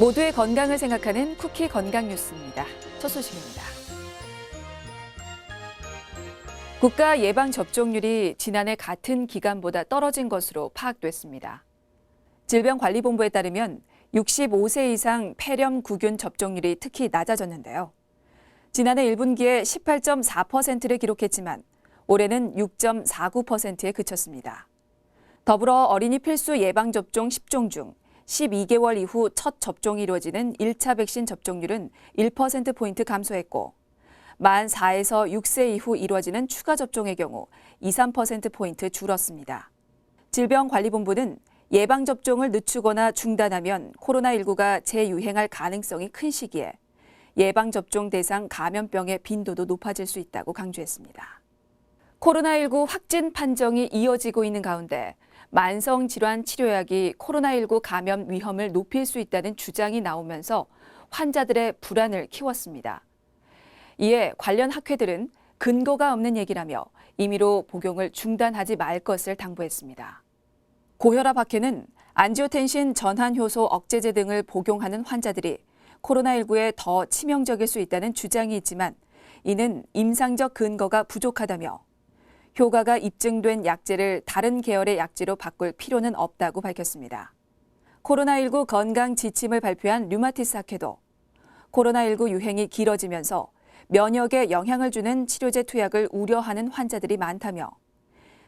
모두의 건강을 생각하는 쿠키 건강 뉴스입니다. 첫 소식입니다. 국가 예방 접종률이 지난해 같은 기간보다 떨어진 것으로 파악됐습니다. 질병관리본부에 따르면 65세 이상 폐렴 구균 접종률이 특히 낮아졌는데요. 지난해 1분기에 18.4%를 기록했지만 올해는 6.49%에 그쳤습니다. 더불어 어린이 필수 예방접종 10종 중 12개월 이후 첫 접종이 이루어지는 1차 백신 접종률은 1%포인트 감소했고, 만 4에서 6세 이후 이루어지는 추가 접종의 경우 2, 3%포인트 줄었습니다. 질병관리본부는 예방접종을 늦추거나 중단하면 코로나19가 재유행할 가능성이 큰 시기에 예방접종 대상 감염병의 빈도도 높아질 수 있다고 강조했습니다. 코로나19 확진 판정이 이어지고 있는 가운데 만성 질환 치료약이 코로나19 감염 위험을 높일 수 있다는 주장이 나오면서 환자들의 불안을 키웠습니다. 이에 관련 학회들은 근거가 없는 얘기라며 임의로 복용을 중단하지 말 것을 당부했습니다. 고혈압 학회는 안지오텐신 전환 효소 억제제 등을 복용하는 환자들이 코로나19에 더 치명적일 수 있다는 주장이 있지만 이는 임상적 근거가 부족하다며 효과가 입증된 약제를 다른 계열의 약제로 바꿀 필요는 없다고 밝혔습니다. 코로나19 건강 지침을 발표한 류마티스 학회도 코로나19 유행이 길어지면서 면역에 영향을 주는 치료제 투약을 우려하는 환자들이 많다며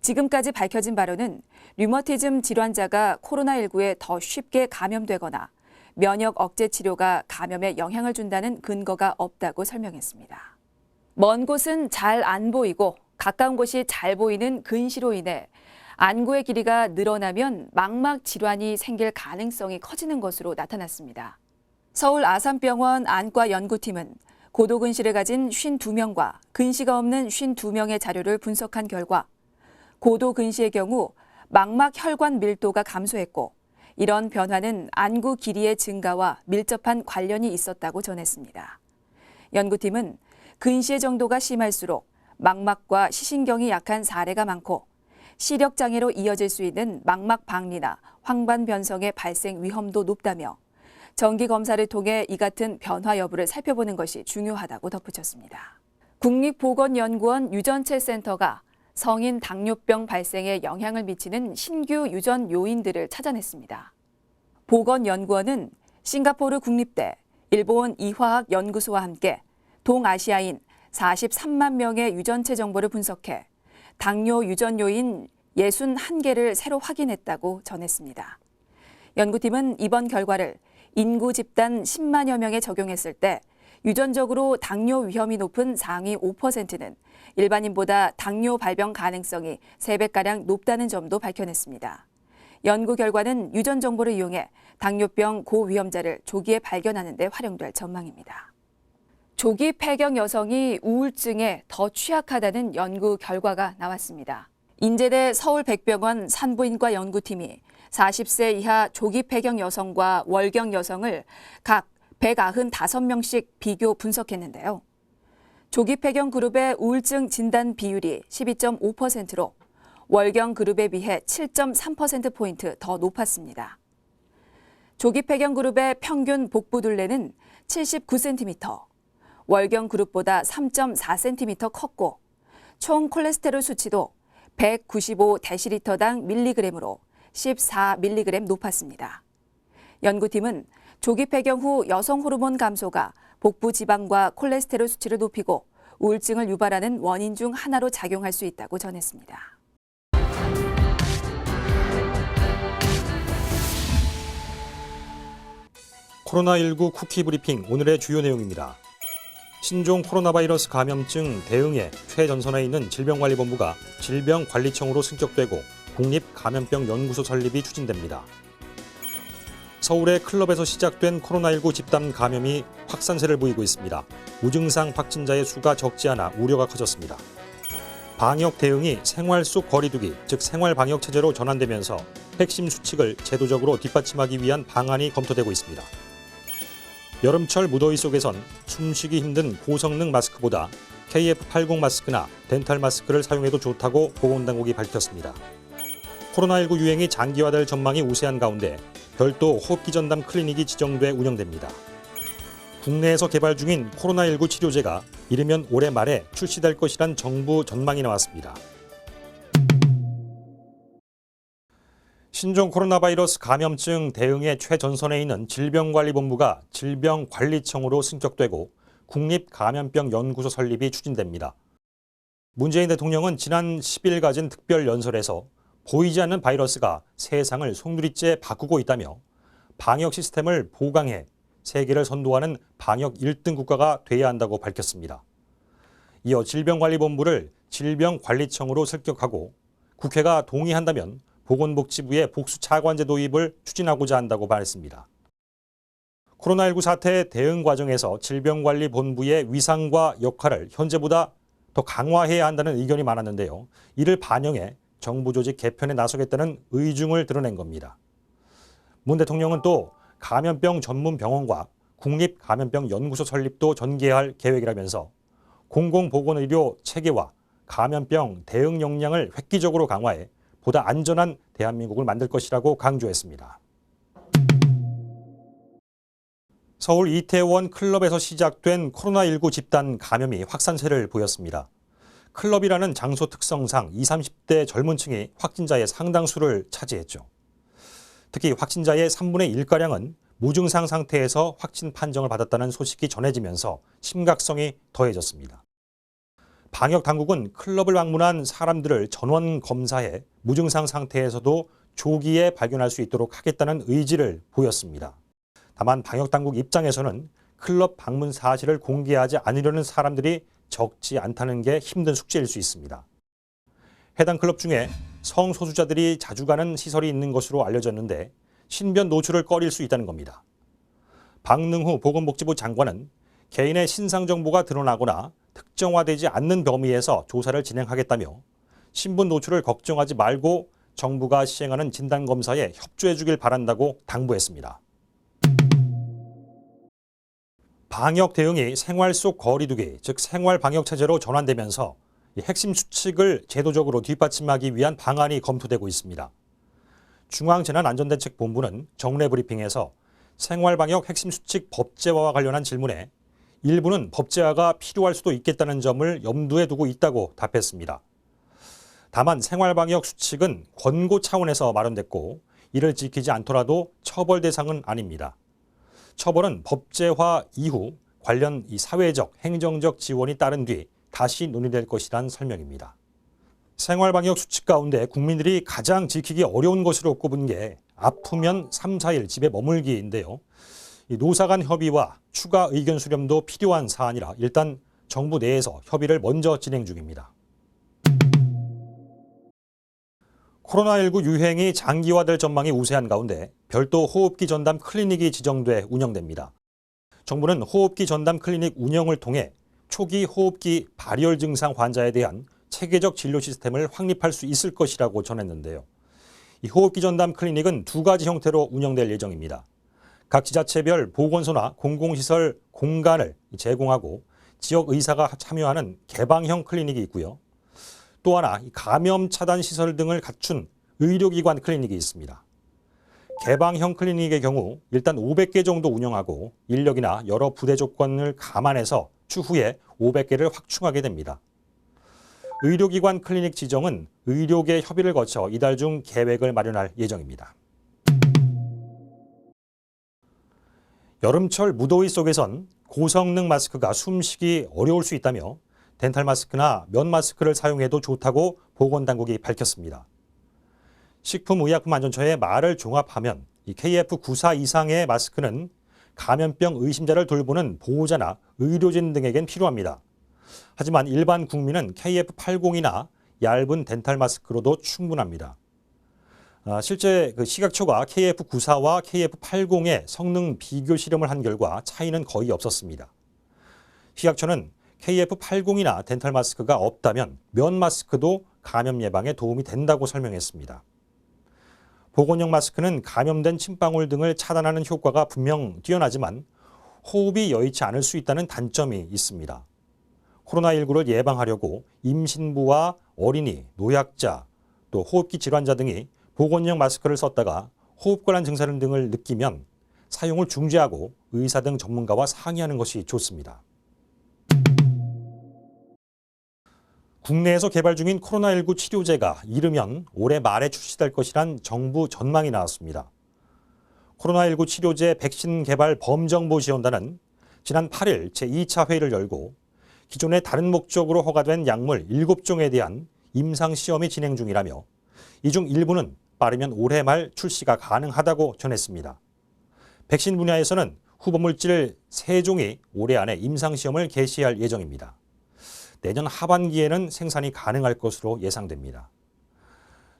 지금까지 밝혀진 바로는 류머티즘 질환자가 코로나19에 더 쉽게 감염되거나 면역 억제 치료가 감염에 영향을 준다는 근거가 없다고 설명했습니다. 먼 곳은 잘 안 보이고 가까운 곳이 잘 보이는 근시로 인해 안구의 길이가 늘어나면 망막 질환이 생길 가능성이 커지는 것으로 나타났습니다. 서울 아산병원 안과 연구팀은 고도근시를 가진 52명과 근시가 없는 52명의 자료를 분석한 결과 고도근시의 경우 망막 혈관 밀도가 감소했고 이런 변화는 안구 길이의 증가와 밀접한 관련이 있었다고 전했습니다. 연구팀은 근시의 정도가 심할수록 망막과 시신경이 약한 사례가 많고 시력 장애로 이어질 수 있는 망막 박리나 황반 변성의 발생 위험도 높다며 정기 검사를 통해 이 같은 변화 여부를 살펴보는 것이 중요하다고 덧붙였습니다. 국립보건연구원 유전체 센터가 성인 당뇨병 발생에 영향을 미치는 신규 유전 요인들을 찾아냈습니다. 보건연구원은 싱가포르 국립대, 일본 이화학 연구소와 함께 동아시아인 43만 명의 유전체 정보를 분석해 당뇨 유전 요인 61개를 새로 확인했다고 전했습니다. 연구팀은 이번 결과를 인구 집단 10만여 명에 적용했을 때 유전적으로 당뇨 위험이 높은 상위 5%는 일반인보다 당뇨 발병 가능성이 3배가량 높다는 점도 밝혀냈습니다. 연구 결과는 유전 정보를 이용해 당뇨병 고위험자를 조기에 발견하는 데 활용될 전망입니다. 조기 폐경 여성이 우울증에 더 취약하다는 연구 결과가 나왔습니다. 인제대 서울백병원 산부인과 연구팀이 40세 이하 조기 폐경 여성과 월경 여성을 각 195명씩 비교 분석했는데요. 조기 폐경 그룹의 우울증 진단 비율이 12.5%로 월경 그룹에 비해 7.3%포인트 더 높았습니다. 조기 폐경 그룹의 평균 복부 둘레는 79cm, 월경 그룹보다 3.4cm 컸고 총 콜레스테롤 수치도 195데시리터당 밀리그램으로 14mg 높았습니다. 연구팀은 조기 폐경 후 여성 호르몬 감소가 복부 지방과 콜레스테롤 수치를 높이고 우울증을 유발하는 원인 중 하나로 작용할 수 있다고 전했습니다. 코로나19 쿠키 브리핑 오늘의 주요 내용입니다. 신종 코로나 바이러스 감염증 대응에 최전선에 있는 질병관리본부가 질병관리청으로 승격되고 국립감염병연구소 설립이 추진됩니다. 서울의 클럽에서 시작된 코로나19 집단 감염이 확산세를 보이고 있습니다. 무증상 확진자의 수가 적지 않아 우려가 커졌습니다. 방역 대응이 생활 속 거리두기, 즉 생활 방역 체제로 전환되면서 핵심 수칙을 제도적으로 뒷받침하기 위한 방안이 검토되고 있습니다. 여름철 무더위 속에선 숨쉬기 힘든 고성능 마스크보다 KF80 마스크나 덴탈 마스크를 사용해도 좋다고 보건당국이 밝혔습니다. 코로나19 유행이 장기화될 전망이 우세한 가운데 별도 호흡기 전담 클리닉이 지정돼 운영됩니다. 국내에서 개발 중인 코로나19 치료제가 이르면 올해 말에 출시될 것이란 정부 전망이 나왔습니다. 신종 코로나 바이러스 감염증 대응의 최전선에 있는 질병관리본부가 질병관리청으로 승격되고 국립감염병 연구소 설립이 추진됩니다. 문재인 대통령은 지난 10일 가진 특별 연설에서 보이지 않는 바이러스가 세상을 송두리째 바꾸고 있다며 방역 시스템을 보강해 세계를 선도하는 방역 1등 국가가 돼야 한다고 밝혔습니다. 이어 질병관리본부를 질병관리청으로 승격하고 국회가 동의한다면 보건복지부의 복수 차관제 도입을 추진하고자 한다고 말했습니다. 코로나19 사태 대응 과정에서 질병관리본부의 위상과 역할을 현재보다 더 강화해야 한다는 의견이 많았는데요. 이를 반영해 정부 조직 개편에 나서겠다는 의중을 드러낸 겁니다. 문 대통령은 또 감염병 전문 병원과 국립 감염병 연구소 설립도 전개할 계획이라면서 공공보건의료 체계와 감염병 대응 역량을 획기적으로 강화해 보다 안전한 대한민국을 만들 것이라고 강조했습니다. 서울 이태원 클럽에서 시작된 코로나19 집단 감염이 확산세를 보였습니다. 클럽이라는 장소 특성상 20, 30대 젊은 층이 확진자의 상당수를 차지했죠. 특히 확진자의 3분의 1가량은 무증상 상태에서 확진 판정을 받았다는 소식이 전해지면서 심각성이 더해졌습니다. 방역 당국은 클럽을 방문한 사람들을 전원 검사해 무증상 상태에서도 조기에 발견할 수 있도록 하겠다는 의지를 보였습니다. 다만 방역 당국 입장에서는 클럽 방문 사실을 공개하지 않으려는 사람들이 적지 않다는 게 힘든 숙제일 수 있습니다. 해당 클럽 중에 성소수자들이 자주 가는 시설이 있는 것으로 알려졌는데 신변 노출을 꺼릴 수 있다는 겁니다. 박능후 보건복지부 장관은 개인의 신상 정보가 드러나거나 특정화되지 않는 범위에서 조사를 진행하겠다며 신분 노출을 걱정하지 말고 정부가 시행하는 진단검사에 협조해 주길 바란다고 당부했습니다. 방역 대응이 생활 속 거리두기, 즉 생활 방역 체제로 전환되면서 핵심 수칙을 제도적으로 뒷받침하기 위한 방안이 검토되고 있습니다. 중앙재난안전대책본부는 정례 브리핑에서 생활 방역 핵심 수칙 법제화와 관련한 질문에 일부는 법제화가 필요할 수도 있겠다는 점을 염두에 두고 있다고 답했습니다. 다만 생활방역 수칙은 권고 차원에서 마련됐고 이를 지키지 않더라도 처벌 대상은 아닙니다. 처벌은 법제화 이후 관련 이 사회적, 행정적 지원이 따른 뒤 다시 논의될 것이란 설명입니다. 생활방역 수칙 가운데 국민들이 가장 지키기 어려운 것으로 꼽은 게 아프면 3, 4일 집에 머물기인데요. 이 노사 간 협의와 추가 의견 수렴도 필요한 사안이라 일단 정부 내에서 협의를 먼저 진행 중입니다. 코로나19 유행이 장기화될 전망이 우세한 가운데 별도 호흡기 전담 클리닉이 지정돼 운영됩니다. 정부는 호흡기 전담 클리닉 운영을 통해 초기 호흡기 발열 증상 환자에 대한 체계적 진료 시스템을 확립할 수 있을 것이라고 전했는데요. 이 호흡기 전담 클리닉은 두 가지 형태로 운영될 예정입니다. 각 지자체별 보건소나 공공시설 공간을 제공하고 지역 의사가 참여하는 개방형 클리닉이 있고요. 또 하나 감염 차단 시설 등을 갖춘 의료기관 클리닉이 있습니다. 개방형 클리닉의 경우 일단 500개 정도 운영하고 인력이나 여러 부대 조건을 감안해서 추후에 500개를 확충하게 됩니다. 의료기관 클리닉 지정은 의료계 협의를 거쳐 이달 중 계획을 마련할 예정입니다. 여름철 무더위 속에선 고성능 마스크가 숨쉬기 어려울 수 있다며 덴탈 마스크나 면 마스크를 사용해도 좋다고 보건당국이 밝혔습니다. 식품의약품안전처의 말을 종합하면 이 KF94 이상의 마스크는 감염병 의심자를 돌보는 보호자나 의료진 등에겐 필요합니다. 하지만 일반 국민은 KF80이나 얇은 덴탈 마스크로도 충분합니다. 아, 실제 그 식약처가 KF94와 KF80의 성능 비교 실험을 한 결과 차이는 거의 없었습니다. 식약처는 KF80이나 덴탈 마스크가 없다면 면 마스크도 감염 예방에 도움이 된다고 설명했습니다. 보건용 마스크는 감염된 침방울 등을 차단하는 효과가 분명 뛰어나지만 호흡이 여의치 않을 수 있다는 단점이 있습니다. 코로나19를 예방하려고 임신부와 어린이, 노약자, 또 호흡기 질환자 등이 보건용 마스크를 썼다가 호흡곤란 증상 등을 느끼면 사용을 중지하고 의사 등 전문가와 상의하는 것이 좋습니다. 국내에서 개발 중인 코로나19 치료제가 이르면 올해 말에 출시될 것이란 정부 전망이 나왔습니다. 코로나19 치료제 백신 개발 범정보지원단은 지난 8일 제2차 회의를 열고 기존의 다른 목적으로 허가된 약물 7종에 대한 임상 시험이 진행 중이라며 이 중 일부는 빠르면 올해 말 출시가 가능하다고 전했습니다. 백신 분야에서는 후보물질 3종이 올해 안에 임상 시험을 개시할 예정입니다. 내년 하반기에는 생산이 가능할 것으로 예상됩니다.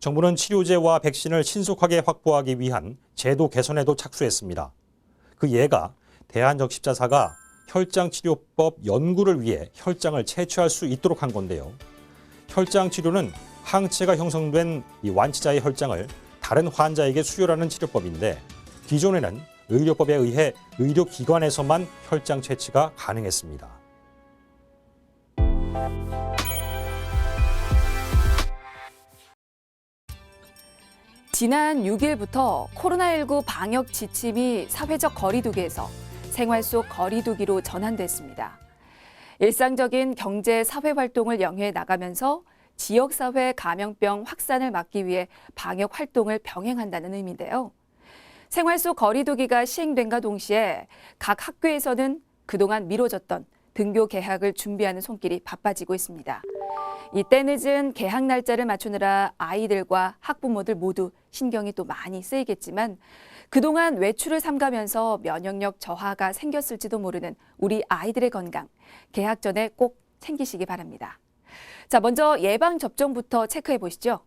정부는 치료제와 백신을 신속하게 확보하기 위한 제도 개선에도 착수했습니다. 그 예가 대한적십자사가 혈장치료법 연구를 위해 혈장을 채취할 수 있도록 한 건데요. 혈장 치료는 항체가 형성된 이 완치자의 혈장을 다른 환자에게 수혈하는 치료법인데 기존에는 의료법에 의해 의료기관에서만 혈장 채취가 가능했습니다. 지난 6일부터 코로나19 방역 지침이 사회적 거리두기에서 생활 속 거리두기로 전환됐습니다. 일상적인 경제 사회 활동을 영위해 나가면서 지역 사회 감염병 확산을 막기 위해 방역 활동을 병행한다는 의미인데요. 생활 속 거리두기가 시행된과 동시에 각 학교에서는 그동안 미뤄졌던 등교 개학을 준비하는 손길이 바빠지고 있습니다. 이 때 늦은 개학 날짜를 맞추느라 아이들과 학부모들 모두 신경이 또 많이 쓰이겠지만 그동안 외출을 삼가면서 면역력 저하가 생겼을지도 모르는 우리 아이들의 건강 개학 전에 꼭 챙기시기 바랍니다. 자, 먼저 예방 접종부터 체크해 보시죠.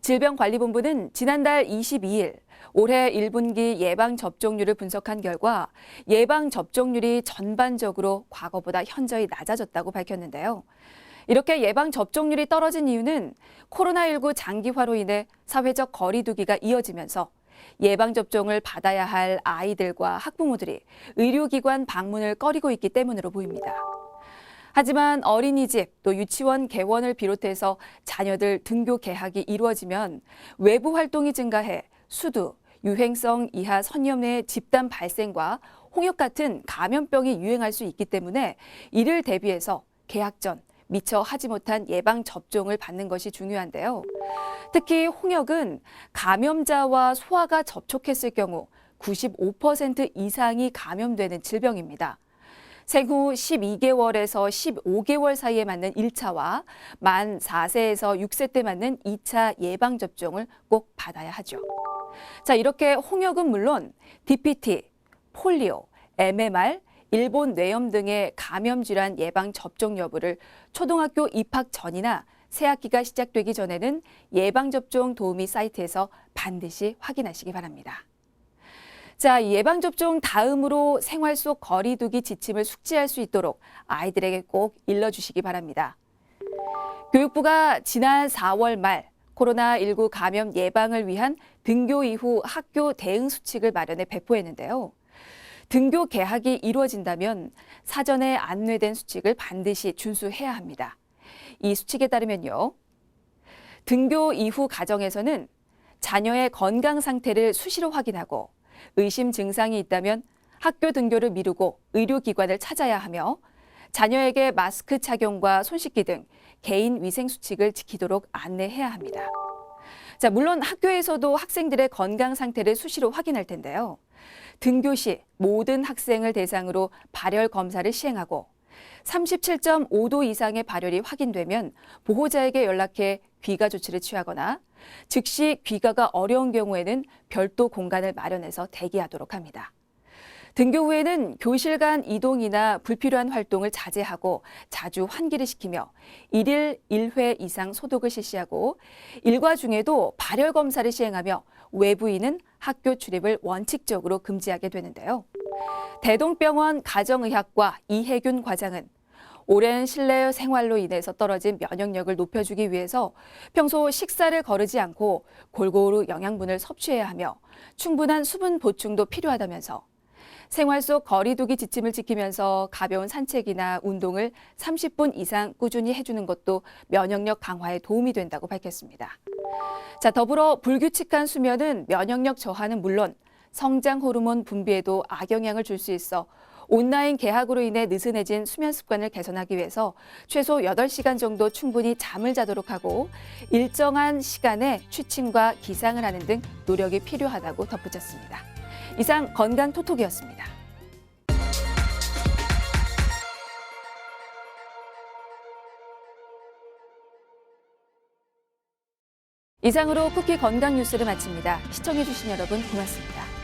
질병관리본부는 지난달 22일 올해 1분기 예방 접종률을 분석한 결과 예방 접종률이 전반적으로 과거보다 현저히 낮아졌다고 밝혔는데요. 이렇게 예방 접종률이 떨어진 이유는 코로나19 장기화로 인해 사회적 거리두기가 이어지면서 예방 접종을 받아야 할 아이들과 학부모들이 의료기관 방문을 꺼리고 있기 때문으로 보입니다. 하지만 어린이집 또 유치원 개원을 비롯해서 자녀들 등교 개학이 이루어지면 외부 활동이 증가해 수두, 유행성 이하 선염의 집단 발생과 홍역 같은 감염병이 유행할 수 있기 때문에 이를 대비해서 개학 전 미처 하지 못한 예방 접종을 받는 것이 중요한데요. 특히 홍역은 감염자와 소아가 접촉했을 경우 95% 이상이 감염되는 질병입니다. 생후 12개월에서 15개월 사이에 맞는 1차와 만 4세에서 6세 때 맞는 2차 예방접종을 꼭 받아야 하죠. 자, 이렇게 홍역은 물론 DPT, 폴리오, MMR, 일본 뇌염 등의 감염 질환 예방 접종 여부를 초등학교 입학 전이나 새학기가 시작되기 전에는 예방접종 도우미 사이트에서 반드시 확인하시기 바랍니다. 자, 예방접종 다음으로 생활 속 거리두기 지침을 숙지할 수 있도록 아이들에게 꼭 일러주시기 바랍니다. 교육부가 지난 4월 말 코로나19 감염 예방을 위한 등교 이후 학교 대응 수칙을 마련해 배포했는데요. 등교 개학이 이루어진다면 사전에 안내된 수칙을 반드시 준수해야 합니다. 이 수칙에 따르면요. 등교 이후 가정에서는 자녀의 건강 상태를 수시로 확인하고 의심 증상이 있다면 학교 등교를 미루고 의료기관을 찾아야 하며 자녀에게 마스크 착용과 손 씻기 등 개인 위생 수칙을 지키도록 안내해야 합니다. 자, 물론 학교에서도 학생들의 건강 상태를 수시로 확인할 텐데요. 등교 시 모든 학생을 대상으로 발열 검사를 시행하고 37.5도 이상의 발열이 확인되면 보호자에게 연락해 귀가 조치를 취하거나 즉시 귀가가 어려운 경우에는 별도 공간을 마련해서 대기하도록 합니다. 등교 후에는 교실 간 이동이나 불필요한 활동을 자제하고 자주 환기를 시키며 일일일회 이상 소독을 실시하고 일과 중에도 발열 검사를 시행하며 외부인은 학교 출입을 원칙적으로 금지하게 되는데요. 대동병원 가정의학과 이혜균 과장은 오랜 실내 생활로 인해서 떨어진 면역력을 높여주기 위해서 평소 식사를 거르지 않고 골고루 영양분을 섭취해야 하며 충분한 수분 보충도 필요하다면서 생활 속 거리두기 지침을 지키면서 가벼운 산책이나 운동을 30분 이상 꾸준히 해주는 것도 면역력 강화에 도움이 된다고 밝혔습니다. 자, 더불어 불규칙한 수면은 면역력 저하는 물론 성장 호르몬 분비에도 악영향을 줄 수 있어 온라인 개학으로 인해 느슨해진 수면 습관을 개선하기 위해서 최소 8시간 정도 충분히 잠을 자도록 하고 일정한 시간에 취침과 기상을 하는 등 노력이 필요하다고 덧붙였습니다. 이상 건강 토톡이었습니다. 이상으로 쿠키 건강 뉴스를 마칩니다. 시청해주신 여러분 고맙습니다.